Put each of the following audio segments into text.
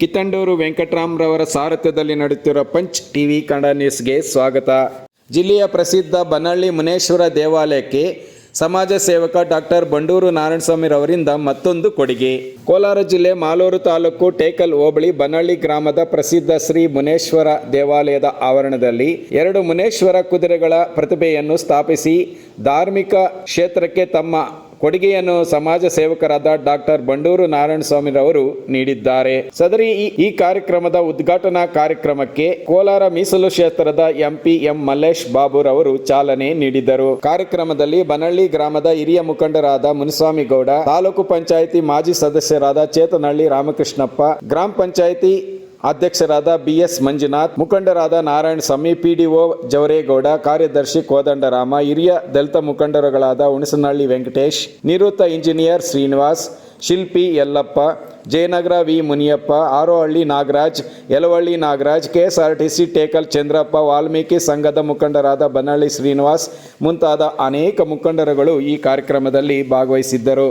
ಕಿತ್ತಂಡೂರು ವೆಂಕಟರಾಮ್ರವರ ಸಾರಥ್ಯದಲ್ಲಿ ನಡೆಯುತ್ತಿರುವ punch TV Kannada ನ್ಯೂಸ್ಗೆ ಸ್ವಾಗತ. ಜಿಲ್ಲೆಯ ಪ್ರಸಿದ್ಧ ಬನಹಳ್ಳಿ ಮುನೇಶ್ವರ ದೇವಾಲಯಕ್ಕೆ ಸಮಾಜ ಸೇವಕ ಡಾಕ್ಟರ್ ಬಂಡೂರು ನಾರಾಯಣಸ್ವಾಮಿ ರವರಿಂದ ಮತ್ತೊಂದು ಕೊಡುಗೆ. ಕೋಲಾರ ಜಿಲ್ಲೆ ಮಾಲೂರು ತಾಲೂಕು ಟೇಕಲ್ ಹೋಬಳಿ ಬನಹಳ್ಳಿ ಗ್ರಾಮದ ಪ್ರಸಿದ್ಧ ಶ್ರೀ ಮುನೇಶ್ವರ ದೇವಾಲಯದ ಆವರಣದಲ್ಲಿ ಎರಡು ಮುನೇಶ್ವರ ಕುದುರೆಗಳ ಪ್ರತಿಭೆಯನ್ನು ಸ್ಥಾಪಿಸಿ ಧಾರ್ಮಿಕ ಕ್ಷೇತ್ರಕ್ಕೆ ತಮ್ಮ ಕೊಡುಗೆಯನ್ನು ಸಮಾಜ ಸೇವಕರಾದ ಡಾಕ್ಟರ್ ಬಂಡೂರು ನಾರಾಯಣಸ್ವಾಮಿರವರು ನೀಡಿದ್ದಾರೆ. ಸದರಿ ಈ- ಈ ಕಾರ್ಯಕ್ರಮದ ಉದ್ಘಾಟನಾ ಕಾರ್ಯಕ್ರಮಕ್ಕೆ ಕೋಲಾರ ಮೀಸಲು ಕ್ಷೇತ್ರದ ಎಂಪಿ ಎಂ ಮಲ್ಲೇಶ್ ಬಾಬುರವರು ಚಾಲನೆ ನೀಡಿದರು. ಕಾರ್ಯಕ್ರಮದಲ್ಲಿ ಬನಹಳ್ಳಿ ಗ್ರಾಮದ ಹಿರಿಯ ಮುಖಂಡರಾದ ಮುನಿಸ್ವಾಮಿಗೌಡ ತಾಲೂಕು ಪಂಚಾಯಿತಿ ಮಾಜಿ ಸದಸ್ಯರಾದ ಚೇತನಹಳ್ಳಿ ರಾಮಕೃಷ್ಣಪ್ಪ, ಗ್ರಾಮ ಪಂಚಾಯಿತಿ ಅಧ್ಯಕ್ಷರಾದ ಬಿಎಸ್ ಮಂಜುನಾಥ್, ಮುಖಂಡರಾದ ನಾರಾಯಣ ಸ್ವಾಮಿ, ಪಿಡಿಒ ಜವರೇಗೌಡ, ಕಾರ್ಯದರ್ಶಿ ಕೋದಂಡರಾಮ, ಹಿರಿಯ ದಲಿತ ಮುಖಂಡರುಗಳಾದ ಹುಣಸನಹಳ್ಳಿ ವೆಂಕಟೇಶ್, ನಿವೃತ್ತ ಇಂಜಿನಿಯರ್ ಶ್ರೀನಿವಾಸ್, ಶಿಲ್ಪಿ ಯಲ್ಲಪ್ಪ, ಜಯನಗರ ವಿ ಮುನಿಯಪ್ಪ, ಆರೋಹಳ್ಳಿ ನಾಗರಾಜ್, ಯಲವಳ್ಳಿ ನಾಗರಾಜ್, ಕೆಎಸ್ಆರ್ಟಿಸಿ ಟೇಕಲ್ ಚಂದ್ರಪ್ಪ, ವಾಲ್ಮೀಕಿ ಸಂಘದ ಮುಖಂಡರಾದ ಬನ್ನಳ್ಳಿ ಶ್ರೀನಿವಾಸ್ ಮುಂತಾದ ಅನೇಕ ಮುಖಂಡರುಗಳು ಈ ಕಾರ್ಯಕ್ರಮದಲ್ಲಿ ಭಾಗವಹಿಸಿದ್ದರು.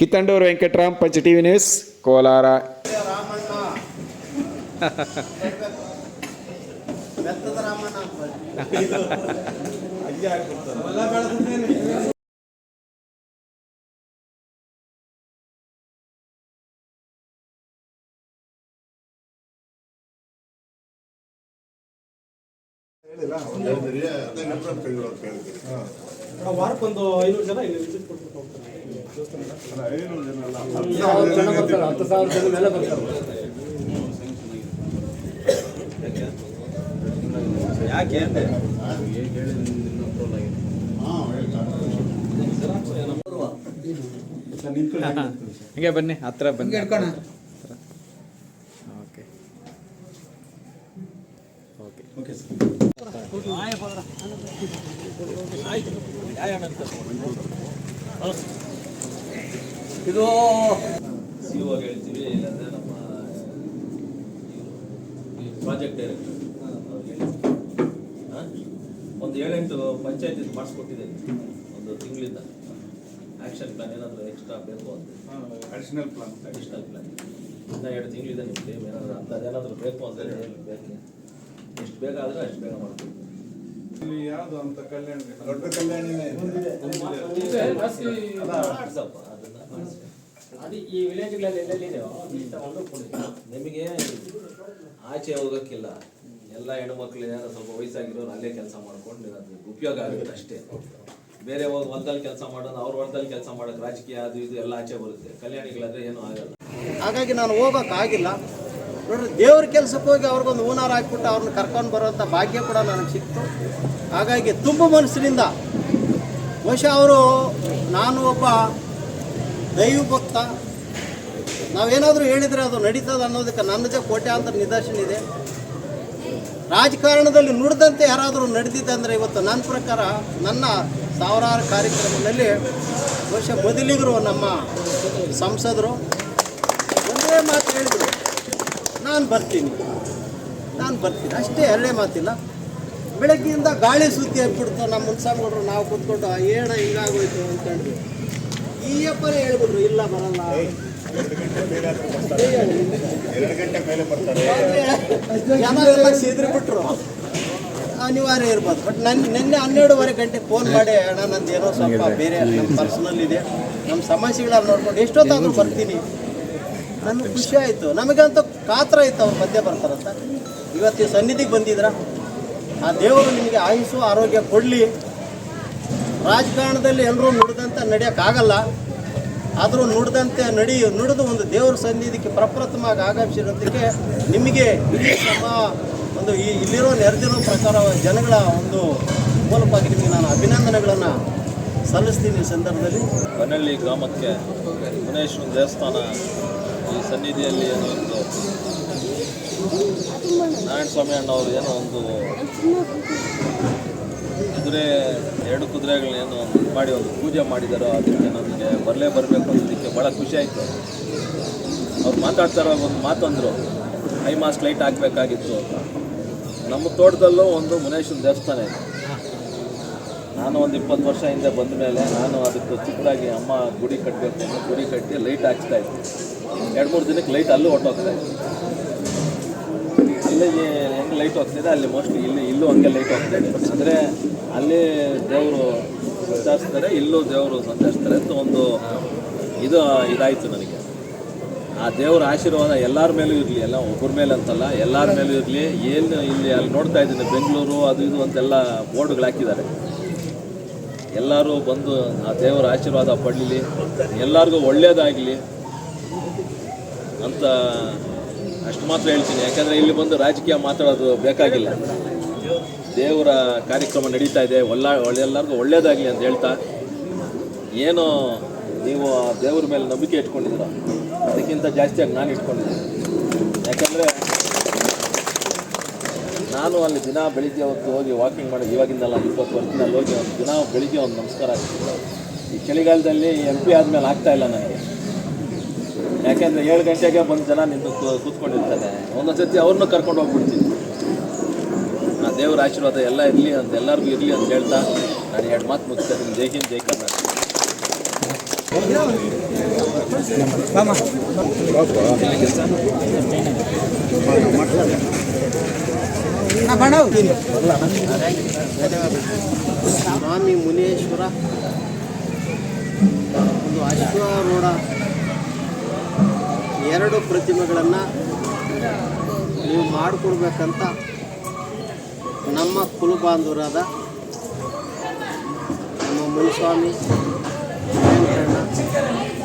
ಕಿತ್ತಂಡೂರು ವೆಂಕಟರಾಮ್ ಪಂಚ ಟಿವಿ ನ್ಯೂಸ್, ಕೋಲಾರ. ವಾರಕ್ಕೊಂದು ಐನೂರು ಜನ ಇಲ್ಲಿ ವಿಸಿಟ್ ಕೊಟ್ಬಿಟ್ಟು ಹೋಗ್ತಾರೆ ಹತ್ತು ಸಾವಿರ ಜನ ಮೇಲೆ ಬರ್ತಾರೆ ಯಾಕೆ ಅಂದೆ ಹಿಂಗೆ ಬನ್ನಿ ಹತ್ರ ಬನ್ನಿ. ಓಕೆ. ಓಕೆ. ಇದು ಸಿ ಒ ಹೇಳ್ತೀವಿ ಇಲ್ಲಾಂದ್ರೆ ನಮ್ಮ ಪ್ರಾಜೆಕ್ಟ್ ಡೈರೆಕ್ಟರ್ ಒಂದು ಏಳೆಂಟು ಪಂಚಾಯತ್ ಮಾಡಿಸ್ಕೊಟ್ಟಿದ್ದೇನೆ. ಒಂದು ತಿಂಗಳಿಂದ. ಆಕ್ಷನ್ ಪ್ಲಾನ್ ಏನಾದರೂ ಎಕ್ಸ್ಟ್ರಾ ಬೇಕು ಅಂತ. ಅಡಿಷನಲ್ ಪ್ಲಾನ್ ಅಡಿಷನಲ್ ಪ್ಲಾನ್ ಇನ್ನು ಎರಡು ತಿಂಗಳಿದೆ ನಿಮ್ಮ ಟೈಮ್ ಏನಾದರೂ ಅಂಥದ್ದೇನಾದರೂ ಬೇಕು ಅಂತ ಹೇಳಿ ಬೇಕು ಎಷ್ಟು ಬೇಗ ಆದರೆ ಅಷ್ಟು ಬೇಗ ಮಾಡ್ತೀವಿ. ಇಲ್ಲಿ ಯಾವುದು ಅಂತ ಕಲ್ಯಾಣ ದೊಡ್ಡ ಕಲ್ಯಾಣಿನೇ ಅದನ್ನ ಮಾಡ್ಸಿ. ಅದು ಈ ವಿಲೇಜ್ಗಳಲ್ಲಿ ಎಲ್ಲೆಲ್ಲಿದೆಯೋ ನಿಮಗೆ ಆಚೆ ಹೋಗೋಕ್ಕಿಲ್ಲ. ಎಲ್ಲ ಹೆಣ್ಮಕ್ಳು ಏನಾದ್ರು ಸ್ವಲ್ಪ ವಯಸ್ಸಾಗಿರೋರು ಅಲ್ಲೇ ಕೆಲಸ ಮಾಡ್ಕೊಂಡು ಅದು ಉಪಯೋಗ ಆಗುತ್ತೆ ಅಷ್ಟೇ. ಬೇರೆ ಹೋಗಿ ಹೊಲದಲ್ಲಿ ಕೆಲಸ ಮಾಡೋದು, ಅವ್ರ ಹೊಲದಲ್ಲಿ ಕೆಲಸ ಮಾಡೋದು, ರಾಜಕೀಯ ಅದು ಇದು ಎಲ್ಲ ಆಚೆ ಬರುತ್ತೆ. ಕಲ್ಯಾಣಿಗಳಾದ್ರೆ ಏನೂ ಆಗಲ್ಲ. ಹಾಗಾಗಿ ನಾನು ಹೋಗೋಕ್ಕಾಗಿಲ್ಲ ನೋಡ್ರಿ, ದೇವ್ರ ಕೆಲ್ಸಕ್ಕೆ ಹೋಗಿ ಅವ್ರಿಗೊಂದು ಹೂನಾರ ಹಾಕ್ಬಿಟ್ಟು ಅವ್ರನ್ನ ಕರ್ಕೊಂಡು ಬರೋಂಥ ಭಾಗ್ಯ ಕೂಡ ನನಗೆ ಸಿಕ್ತು. ಹಾಗಾಗಿ ತುಂಬ ಮನಸ್ಸಿನಿಂದ ಬಹುಶಃ ಅವರು ನಾನು ಒಬ್ಬ ದೈವ ಭಕ್ತ ನಾವೇನಾದರೂ ಹೇಳಿದರೆ ಅದು ನಡೀತದೆ ಅನ್ನೋದಕ್ಕೆ ನನ್ನ ನನ್ನದೇ ಅಂತ ನಿದರ್ಶನ ಇದೆ. ರಾಜಕಾರಣದಲ್ಲಿ ನುಡಿದಂತೆ ಯಾರಾದರೂ ನಡೆದಿದೆ ಅಂದರೆ ಇವತ್ತು ನನ್ನ ಪ್ರಕಾರ ನನ್ನ ಸಾವಿರಾರು ಕಾರ್ಯಕ್ರಮದಲ್ಲಿ ವರ್ಷ ಮೊದಲಿಗರು ನಮ್ಮ ಸಂಸದರು. ಒಂದೇ ಮಾತು ಹೇಳಿದರು. ನಾನು ಬರ್ತೀನಿ. ನಾನು ಬರ್ತೀನಿ. ಅಷ್ಟೇ ಎರಡೇ ಮಾತಿಲ್ಲ. ಬೆಳಗ್ಗೆಯಿಂದ ಗಾಳಿ ಸುದ್ದಿ ಆಗ್ಬಿಡ್ತು. ನಮ್ಮ ಮುನ್ಸಾಮಿಗೌಡರು ನಾವು ಕೂತ್ಕೊಂಡು ಏಣ ಹಿಂಗಾಗೋಯ್ತು? ಅಂತೇಳಿ ಈ ಅಪ್ಪರೇ ಹೇಳ್ಬಿಟ್ರು, ಇಲ್ಲ, ಬರಲ್ಲ. ಜನ ಎಲ್ಲ ಸಿದ್ರಿ ಬಿಟ್ರು ಅನಿವಾರ್ಯ ಇರ್ಬೋದು. ಬಟ್ ನನ್ನ ನಿನ್ನೆ ಹನ್ನೆರಡುವರೆ ಗಂಟೆ ಫೋನ್ ಮಾಡಿ, ಅಣ್ಣ, ನಂದು ಏನೋ ಸ್ವಲ್ಪ ಬೇರೆ ನಮ್ಮ ಪರ್ಸನಲ್ ಇದೆ. ನಮ್ಮ ಸಮಸ್ಯೆಗಳನ್ನ ನೋಡ್ಕೊಂಡು ಎಷ್ಟೊತ್ತಾದ್ರೂ ಬರ್ತೀನಿ. ನನಗೆ ಖುಷಿ ಆಯಿತು. ನಮಗಂತೂ ಕಾತ್ರ ಇತ್ತು ಅವ್ರು ಮಧ್ಯೆ ಬರ್ತಾರಂತ. ಇವತ್ತು ಸನ್ನಿಧಿಗೆ ಬಂದಿದ್ರ ಆ ದೇವರು ನಿಮಗೆ ಆಯುಸು, ಆರೋಗ್ಯ ಕೊಡಲಿ. ರಾಜಕಾರಣದಲ್ಲಿ ಎಲ್ಲರೂ ನುಡಿದಂತ ನಡೆಯೋಕ್ಕಾಗಲ್ಲ. ಆದರೂ ನುಡಿದಂತೆ ನಡಿ, ನುಡಿದು ಒಂದು ದೇವರ ಸನ್ನಿಧಿಗೆ ಪ್ರಪ್ರಥಮವಾಗಿ ಆಗಮಿಸಿರೋದಕ್ಕೆ ನಿಮಗೆ ನಮ್ಮ ಒಂದು ಈ ಇಲ್ಲಿರೋ ನೆರೆದಿರೋ ಪ್ರಕಾರ ಜನಗಳ ಒಂದು ಮೂಲಕವಾಗಿ ನಿಮಗೆ ನಾನು ಅಭಿನಂದನೆಗಳನ್ನು ಸಲ್ಲಿಸ್ತೀನಿ ಈ ಸಂದರ್ಭದಲ್ಲಿ. ಬನ್ನಳ್ಳಿ ಗ್ರಾಮಕ್ಕೆ ಮುನೇಶ್ವರ ದೇವಸ್ಥಾನ ಈ ಸನ್ನಿಧಿಯಲ್ಲಿ ಏನೋ ಒಂದು ನಾರಾಯಣ ಸ್ವಾಮಿ ಅಣ್ಣವರು ಏನೋ ಒಂದು ಕುದುರೆ, ಎರಡು ಕುದುರೆಗಳನ್ನೇನೋ ಮಾಡಿ ಒಂದು ಪೂಜೆ ಮಾಡಿದಾರೋ ಅದಕ್ಕೆ ನನಗೆ ಬರಲೇ ಬರಬೇಕು ಅನ್ನೋದಕ್ಕೆ ಭಾಳ ಖುಷಿ ಆಯಿತು. ಅವ್ರು ಮಾತಾಡ್ತಾರೋ ಒಂದು ಮಾತಂದರು, ಐ ಮಾಸ್ಕ್ ಲೈಟ್ ಹಾಕಬೇಕಾಗಿತ್ತು ಅಂತ ನಮ್ಮ ತೋಟದಲ್ಲೂ ಒಂದು ಮುನೇಶ್ವರ ದೇವಸ್ಥಾನ ಇದೆ. ನಾನು ಒಂದು ಇಪ್ಪತ್ತು ವರ್ಷ ಹಿಂದೆ ಬಂದ ಮೇಲೆ ನಾನು ಅದಕ್ಕೆ ಚಿಕ್ಕದಾಗಿ ಅಮ್ಮ ಗುಡಿ ಕಟ್ಟಬೇಕು ಗುಡಿ ಕಟ್ಟಿ ಲೈಟ್ ಹಾಕ್ಸ್ತಾ ಇದ್ದೆ. ಎರಡು ಮೂರು ದಿನಕ್ಕೆ ಲೈಟ್ ಅಲ್ಲೂ ಹೊಟ್ಟೋಗ್ತಾ ಇತ್ತು ಅಲ್ಲಿ ಹೆಂಗೆ ಲೈಟ್ ಹೋಗ್ತಿದೆ, ಅಲ್ಲಿ ಮೋಸ್ಟ್ಲಿ ಇಲ್ಲಿ, ಇಲ್ಲೂ ಹಂಗೆ ಲೈಟ್ ಹೋಗ್ತಿದೆ. ಅಂದರೆ ಅಲ್ಲಿ ದೇವರು ಸಂಚರಿಸ್ತಾರೆ, ಇಲ್ಲೂ ದೇವರು ಸಂಚರಿಸ್ತಾರೆ ಅಂತ ಒಂದು ಇದು, ಇದಾಯಿತು ನನಗೆ. ಆ ದೇವರ ಆಶೀರ್ವಾದ ಎಲ್ಲರ ಮೇಲೂ ಇರಲಿ, ಎಲ್ಲ ಒಬ್ಬರ ಮೇಲೆ ಅಂತಲ್ಲ, ಎಲ್ಲರ ಮೇಲೂ ಇರಲಿ. ಏನು ಇಲ್ಲಿ ಅಲ್ಲಿ ನೋಡ್ತಾ ಇದ್ದೀನಿ, ಬೆಂಗಳೂರು ಅದು ಇದು ಅಂತೆಲ್ಲ ಬೋರ್ಡ್ಗಳು ಹಾಕಿದ್ದಾರೆ. ಎಲ್ಲರೂ ಬಂದು ಆ ದೇವರ ಆಶೀರ್ವಾದ ಪಡಲಿ ಎಲ್ಲರಿಗೂ ಒಳ್ಳೆಯದಾಗಲಿ ಅಂತ ಅಷ್ಟು ಮಾತ್ರ ಹೇಳ್ತೀನಿ. ಯಾಕಂದರೆ ಇಲ್ಲಿ ಬಂದು ರಾಜಕೀಯ ಮಾತಾಡೋದು ಬೇಕಾಗಿಲ್ಲ. ದೇವರ ಕಾರ್ಯಕ್ರಮ ನಡೀತಾ ಇದೆ. ಒಳ್ಳ ಎಲ್ಲರಿಗೂ ಒಳ್ಳೆಯದಾಗಲಿ ಅಂತ ಹೇಳ್ತಾ, ಏನು ನೀವು ಆ ದೇವ್ರ ಮೇಲೆ ನಂಬಿಕೆ ಇಟ್ಕೊಂಡಿದ್ದೀರ. ಅದಕ್ಕಿಂತ ಜಾಸ್ತಿಯಾಗಿ ನಾನು ಇಟ್ಕೊಂಡಿದ್ದೀನಿ. ಯಾಕಂದರೆ ನಾನು ಅಲ್ಲಿ ದಿನ ಬೆಳಿಗ್ಗೆ ಹೊತ್ತು ಹೋಗಿ ವಾಕಿಂಗ್ ಮಾಡಿ, ಇವಾಗಿಂದಲ್ಲ ಇಪ್ಪತ್ತು ವರ್ಷದಿಂದ ಅಲ್ಲಿ ಹೋಗಿ ಒಂದು ದಿನ ಬೆಳಿಗ್ಗೆ ಒಂದು ನಮಸ್ಕಾರ ಆಗ್ತಿದ್ದೆ ಈ ಚಳಿಗಾಲದಲ್ಲಿ ಎಂ ಪಿ ಆದಮೇಲೆ ಆಗ್ತಾಯಿಲ್ಲ ನನಗೆ. ಯಾಕೆಂದರೆ ಏಳು ಗಂಟೆಗೆ ಬಂದು ಜನ ನಿಂತು ಕೂತ್ಕೊಂಡಿರ್ತಾರೆ. ಒಂದೊಂದು ಸತಿ ಅವ್ರನ್ನೂ ಕರ್ಕೊಂಡು ಹೋಗ್ಬಿಡ್ತೀನಿ. ಆ ದೇವರ ಆಶೀರ್ವಾದ ಎಲ್ಲ ಇರಲಿ ಅಂತ, ಎಲ್ಲರಿಗೂ ಇರಲಿ ಅಂತ ಹೇಳ್ತಾ ನಾನು ಎರಡು ಮಾತು ಮುಗಿಸ್ತಾ ಇದ್ದೀನಿ ಜೈ ಹಿಂದ್, ಜೈ ಕರ್ನಾಟಕ. ಸ್ವಾಮಿ ಮುನೇಶ್ವರ. ಒಂದು ಅಶ್ವಾರೂಢ ಎರಡು ಪ್ರತಿಮೆಗಳನ್ನು ನೀವು ಮಾಡಿಕೊಡ್ಬೇಕಂತ ನಮ್ಮ ಕುಲಬಾಂಧವರಾದ ನಮ್ಮ ಮುನಿಸ್ವಾಮಿ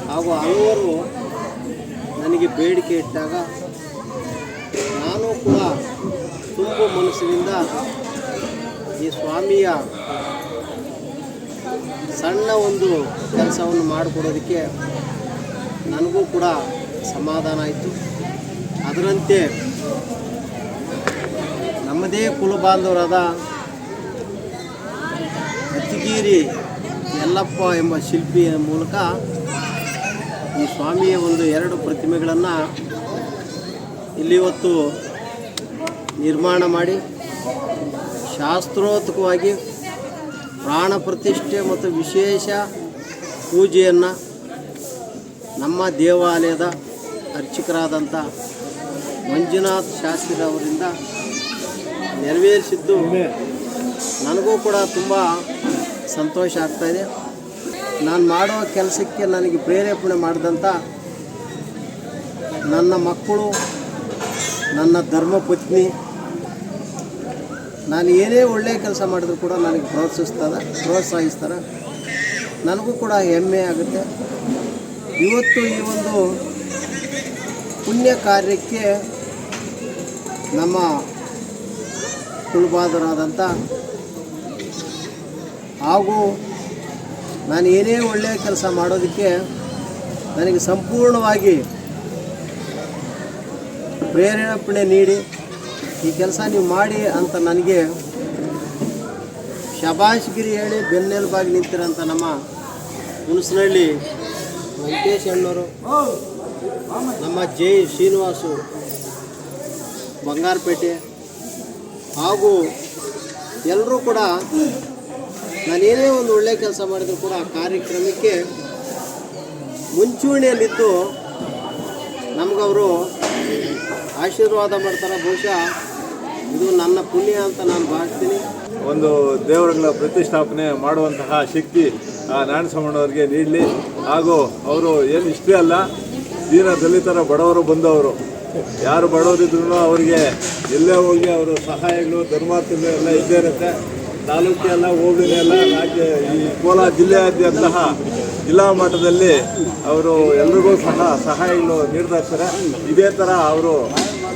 ಹಾಗೂ ಹಲವರು ನನಗೆ ಬೇಡಿಕೆ ಇಟ್ಟಾಗ ನಾನು ಕೂಡ ತುಂಬ ಮನಸ್ಸಿನಿಂದ ಈ ಸ್ವಾಮಿಯ ಸಣ್ಣ ಒಂದು ಕೆಲಸವನ್ನು ಮಾಡಿಕೊಡೋದಕ್ಕೆ ನನಗೂ ಕೂಡ ಸಮಾಧಾನ ಆಯಿತು. ಅದರಂತೆ ನಮ್ಮದೇ ಕುಲ ಬಾಂಧವರಾದ ಅತಿಗೀರಿ ಯಲ್ಲಪ್ಪ ಎಂಬ ಶಿಲ್ಪಿಯ ಮೂಲಕ ಈ ಸ್ವಾಮಿಯ ಒಂದು ಎರಡು ಪ್ರತಿಮೆಗಳನ್ನು ಇಲ್ಲಿ ಇವತ್ತು ನಿರ್ಮಾಣ ಮಾಡಿ ಶಾಸ್ತ್ರೋತ್ಕವಾಗಿ ಪ್ರಾಣ ಪ್ರತಿಷ್ಠೆ ಮತ್ತು ವಿಶೇಷ ಪೂಜೆಯನ್ನು ನಮ್ಮ ದೇವಾಲಯದ ಅರ್ಚಕರಾದಂಥ ಮಂಜುನಾಥ್ ಶಾಸ್ತ್ರಿರವರಿಂದ ನೆರವೇರಿಸಿದ್ದು ನನಗೂ ಕೂಡ ತುಂಬ ಸಂತೋಷ ಆಗ್ತಾಯಿದೆ ನಾನು ಮಾಡೋ ಕೆಲಸಕ್ಕೆ ನನಗೆ ಪ್ರೇರೇಪಣೆ ಮಾಡಿದಂಥ ನನ್ನ ಮಕ್ಕಳು, ನನ್ನ ಧರ್ಮಪತ್ನಿ, ನಾನು ಏನೇ ಒಳ್ಳೆಯ ಕೆಲಸ ಮಾಡಿದ್ರು ಕೂಡ ನನಗೆ ಪ್ರೋತ್ಸಾಹಿಸ್ತಾರೆ ಪ್ರೋತ್ಸಾಹಿಸ್ತಾರೆ. ನನಗೂ ಕೂಡ ಹೆಮ್ಮೆ ಆಗುತ್ತೆ. ಇವತ್ತು ಈ ಒಂದು ಪುಣ್ಯ ಕಾರ್ಯಕ್ಕೆ ನಮ್ಮ ಕುಲಬಾದರಾದಂಥ ಹಾಗೂ ನಾನು ಏನೇ ಒಳ್ಳೆಯ ಕೆಲಸ ಮಾಡೋದಕ್ಕೆ ನನಗೆ ಸಂಪೂರ್ಣವಾಗಿ ಪ್ರೇರೇಪಣೆ ನೀಡಿ, ಈ ಕೆಲಸ ನೀವು ಮಾಡಿ ಅಂತ ನನಗೆ ಶಬಾಷ್ಗಿರಿ ಹೇಳಿ ಬೆನ್ನೆಲುಬಾಗಿ ನಿಂತಿರೋಂಥ ನಮ್ಮ ಹುಣಸನಹಳ್ಳಿ ವೆಂಕಟೇಶ್ ಅಣ್ಣವರು. ನಮ್ಮ ಜೆ ಶ್ರೀನಿವಾಸು, ಬಂಗಾರಪೇಟೆ. ಹಾಗೂ ಎಲ್ಲರೂ ಕೂಡ ನಾನೇನೇ ಒಂದು ಒಳ್ಳೆಯ ಕೆಲಸ ಮಾಡಿದರೂ ಕೂಡ ಆ ಕಾರ್ಯಕ್ರಮಕ್ಕೆ ಮುಂಚೂಣಿಯಲ್ಲಿದ್ದು ನಮಗವರು ಆಶೀರ್ವಾದ ಮಾಡ್ತಾರೆ. ಬಹುಶಃ ಇದು ನನ್ನ ಪುಣ್ಯ ಅಂತ ನಾನು ಭಾವಿಸ್ತೀನಿ. ಒಂದು ದೇವರುಗಳ ಪ್ರತಿಷ್ಠಾಪನೆ ಮಾಡುವಂತಹ ಶಕ್ತಿ ಆ ಅವರಿಗೆ ನೀಡಲಿ. ಹಾಗೂ ಅವರು ಏನು ಇಷ್ಟೇ ಅಲ್ಲ ದೀನ ದಲಿತರ ಬಡವರು ಬಂದವರು. ಯಾರು ಬಡವರಿದ್ರು ಅವರಿಗೆ ಎಲ್ಲೇ ಹೋಗಿ ಅವರು ಸಹಾಯಗಳು ಧರ್ಮಾರ್ಥಗಳು ಎಲ್ಲ ಇದ್ದೇ ಇರುತ್ತೆ. ತಾಲೂಕಿನೆಲ್ಲ ಹೋಬಳಿನೆಲ್ಲ ರಾಜ್ಯ, ಈ ಕೋಲಾರ ಜಿಲ್ಲೆಯಾದ್ಯಂತಹ ಜಿಲ್ಲಾ ಮಟ್ಟದಲ್ಲಿ ಅವರು ಎಲ್ರಿಗೂ ಸಹ ಸಹಾಯಗಳು ನೀಡ್ತಾ ಇರ್ತಾರೆ ಇದೇ ಥರ ಅವರು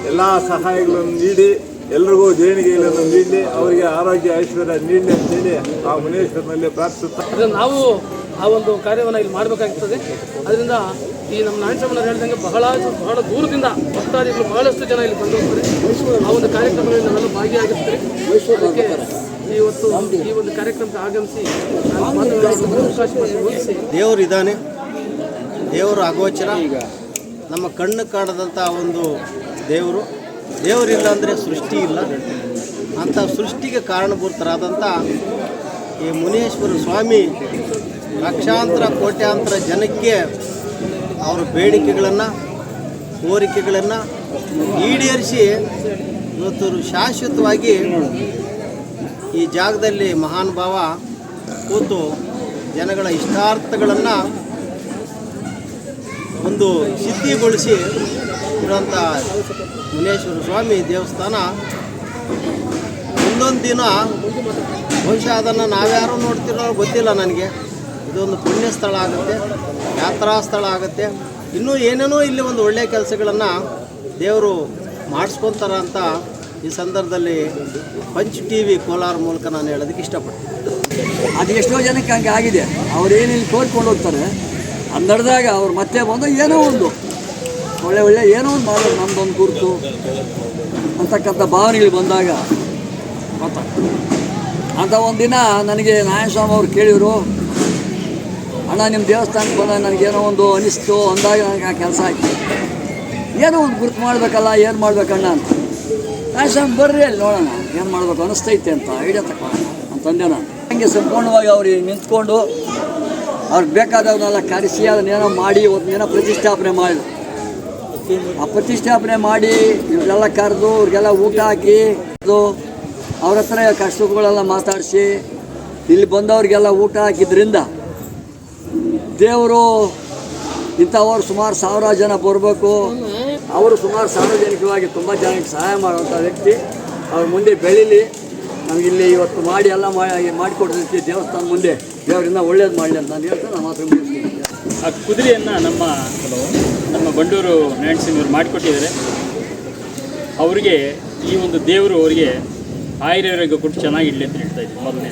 ಎಲ್ಲ ಸಹಾಯಗಳನ್ನು ನೀಡಿ, ಎಲ್ರಿಗೂ ದೇಣಿಗೆಗಳನ್ನು ನೀಡಿ, ಅವರಿಗೆ ಆರೋಗ್ಯ, ಐಶ್ವರ್ಯ ನೀಡಲಿ ಅಂತೇಳಿ ಆ ಮುನೇಶ್ವರನಲ್ಲಿ ಪ್ರಾರ್ಥಿಸುತ್ತಾರೆ ನಾವು ಆ ಒಂದು ಕಾರ್ಯವನ್ನು ಇಲ್ಲಿ ಮಾಡಬೇಕಾಗ್ತದೆ. ಅದರಿಂದ ಈ ನಮ್ಮ ನಾರಾಯಣಸ್ವಾಮಿ ಹೇಳಿದಂಗೆ ಬಹಳ ಬಹಳ ದೂರದಿಂದ ಭಕ್ತಾದಿಗಳು ಬಹಳಷ್ಟು ಜನ ಇಲ್ಲಿ ಬಂದು ಹೋಗ್ತಾರೆ. ಆ ಒಂದು ಕಾರ್ಯಕ್ರಮದಲ್ಲಿ ನಾವೆಲ್ಲ ಭಾಗಿಯಾಗಿರ್ತಾರೆ. ಅದಕ್ಕೆ ಇವತ್ತು ಈ ಒಂದು ಕಾರ್ಯಕ್ರಮಕ್ಕೆ ಆಗಮಿಸಿ ದೇವರು ಇದ್ದಾನೆ. ದೇವರು ಅಗೋಚರ ನಮ್ಮ ಕಣ್ಣು ಕಾಣದಂಥ ಒಂದು ದೇವರು. ದೇವರಿಲ್ಲ ಅಂದರೆ ಸೃಷ್ಟಿ ಇಲ್ಲ. ಅಂಥ ಸೃಷ್ಟಿಗೆ ಕಾರಣಭೂತರಾದಂಥ ಈ ಮುನೇಶ್ವರ ಸ್ವಾಮಿ ಲಕ್ಷಾಂತರ ಕೋಟ್ಯಾಂತರ ಜನಕ್ಕೆ ಅವರ ಬೇಡಿಕೆಗಳನ್ನು, ಕೋರಿಕೆಗಳನ್ನು ಈಡೇರಿಸಿ ಇವತ್ತು ಶಾಶ್ವತವಾಗಿ ಈ ಜಾಗದಲ್ಲಿ ಮಹಾನ್ ಭಾವ ಕೂತು ಜನಗಳ ಇಷ್ಟಾರ್ಥಗಳನ್ನು ಒಂದು ಸಿದ್ಧಿಗೊಳಿಸಿ ಇರುವಂಥ ಮುನೇಶ್ವರ ಸ್ವಾಮಿ ದೇವಸ್ಥಾನ. ಒಂದೊಂದು ದಿನ ಬಹುಶಃ ಅದನ್ನು ನಾವ್ಯಾರು ನೋಡ್ತಿರೋ ಗೊತ್ತಿಲ್ಲ ನನಗೆ. ಇದೊಂದು ಪುಣ್ಯ ಸ್ಥಳ ಆಗುತ್ತೆ, ಯಾತ್ರಾ ಸ್ಥಳ ಆಗುತ್ತೆ. ಇನ್ನೂ ಏನೇನೋ ಇಲ್ಲಿ ಒಂದು ಒಳ್ಳೆಯ ಕೆಲಸಗಳನ್ನು ದೇವರು ಮಾಡಿಸ್ಕೊತಾರ ಅಂತ ಈ ಸಂದರ್ಭದಲ್ಲಿ ಪಂಚ್ ಟಿ ವಿ ಕೋಲಾರ ಮೂಲಕ ನಾನು ಹೇಳೋದಕ್ಕೆ ಇಷ್ಟಪಡ್ತೀನಿ. ಅದು ಎಷ್ಟೋ ಜನಕ್ಕೆ ಹಂಗೆ ಆಗಿದೆ. ಅವ್ರು ಇಲ್ಲಿ ಕೋರ್ಕೊಂಡು ಹೋಗ್ತಾರೆ. ಅದು ನಡೆದಾಗ ಅವ್ರು ಮತ್ತೆ ಬಂದು ಏನೋ ಒಂದು ಒಳ್ಳೆ ಒಳ್ಳೆ ಏನೋ ಒಂದು ಮಾಡೋದು ನಮ್ದೊಂದು ಗುರುತು ಅಂತಕ್ಕಂಥ ಭಾವನೆಗಳು ಬಂದಾಗ ಗೊತ್ತಾಗ್ತದೆ. ಅಂತ ಒಂದಿನ ನನಗೆ ನಾರಾಯಣಸ್ವಾಮಿ ಅವ್ರು ಕೇಳಿದರು ಅಣ್ಣ ನಿಮ್ಮ ದೇವಸ್ಥಾನಕ್ಕೆ ಬಂದಾಗ ನನಗೇನೋ ಒಂದು ಅನಿಸ್ತು, ಅಂದಾಗ ನನಗೆ ಆ ಕೆಲಸ ಆಯಿತು. ಏನೋ ಒಂದು ಗುರುತು ಮಾಡಬೇಕಲ್ಲ, ಏನು ಮಾಡ್ಬೇಕಣ್ಣ ಅಂತ. ನಾರಾಯಣಸ್ವಾಮಿ ಬರ್ರಿ ಅಲ್ಲಿ ನೋಡೋಣ, ಏನು ಮಾಡಬೇಕು ಅನಿಸ್ತೈತೆ ಅಂತ ಐಡಿಯಾ ತಗೊಳ್ಳೋಣ ಅಂತಂದೆ ನಾನು. ಹಂಗೆ ಸಂಪೂರ್ಣವಾಗಿ ಅವ್ರಿಗೆ ನಿಂತ್ಕೊಂಡು, ಅವ್ರಿಗೆ ಬೇಕಾದವನ್ನೆಲ್ಲ ಕರೆಸಿ ಅದನ್ನೇನೋ ಮಾಡಿ ಒಂದೇನೋ ಪ್ರತಿಷ್ಠಾಪನೆ ಮಾಡಿದ್ರು ಆ ಪ್ರತಿಷ್ಠಾಪನೆ ಮಾಡಿ ಇವ್ರಿಗೆಲ್ಲ ಕರೆದು, ಇವ್ರಿಗೆಲ್ಲ ಊಟ ಹಾಕಿ, ಅದು ಅವ್ರ ಹತ್ರ ಕಷ್ಟಗಳೆಲ್ಲ ಮಾತಾಡಿಸಿ, ಇಲ್ಲಿ ಬಂದವ್ರಿಗೆಲ್ಲ ಊಟ ಹಾಕಿದ್ರಿಂದ ದೇವರು ಇಂಥವರು ಸುಮಾರು ಸಾವಿರ ಜನ ಬರಬೇಕು. ಅವರು ಸುಮಾರು ಸಾರ್ವಜನಿಕವಾಗಿ ತುಂಬ ಜನಕ್ಕೆ ಸಹಾಯ ಮಾಡುವಂಥ ವ್ಯಕ್ತಿ. ಅವ್ರ ಮುಂದೆ ಬೆಳೀಲಿ. ನಮಗಿಲ್ಲಿ ಇವತ್ತು ಮಾಡಿ ಎಲ್ಲ ಮಾಡಿ ಮಾಡಿಕೊಡ್ತೀವಿ ದೇವಸ್ಥಾನ ಮುಂದೆ ದೇವರಿಂದ ಒಳ್ಳೇದು ಮಾಡಲಿ ಅಂತ ನಾನು ಹೇಳ್ತಾ ನಾನು ಮಾತ್ರ ಆ ಕುದುರೆಯನ್ನು ನಮ್ಮ ನಮ್ಮ ಬಂಡೂರು ನಾರಾಯಣ ಸಿಂಗ್ ಅವರು ಮಾಡಿಕೊಟ್ಟಿದ್ದಾರೆ. ಅವರಿಗೆ ಈ ಒಂದು ದೇವರು ಅವರಿಗೆ ಆಯುರ್ವೇಗ ಕೊಟ್ಟು ಚೆನ್ನಾಗಿ ಇಡಲಿ ಅಂತ ಹೇಳ್ತಾ ಇದ್ದೀವಿ ಮೊದಲನೇ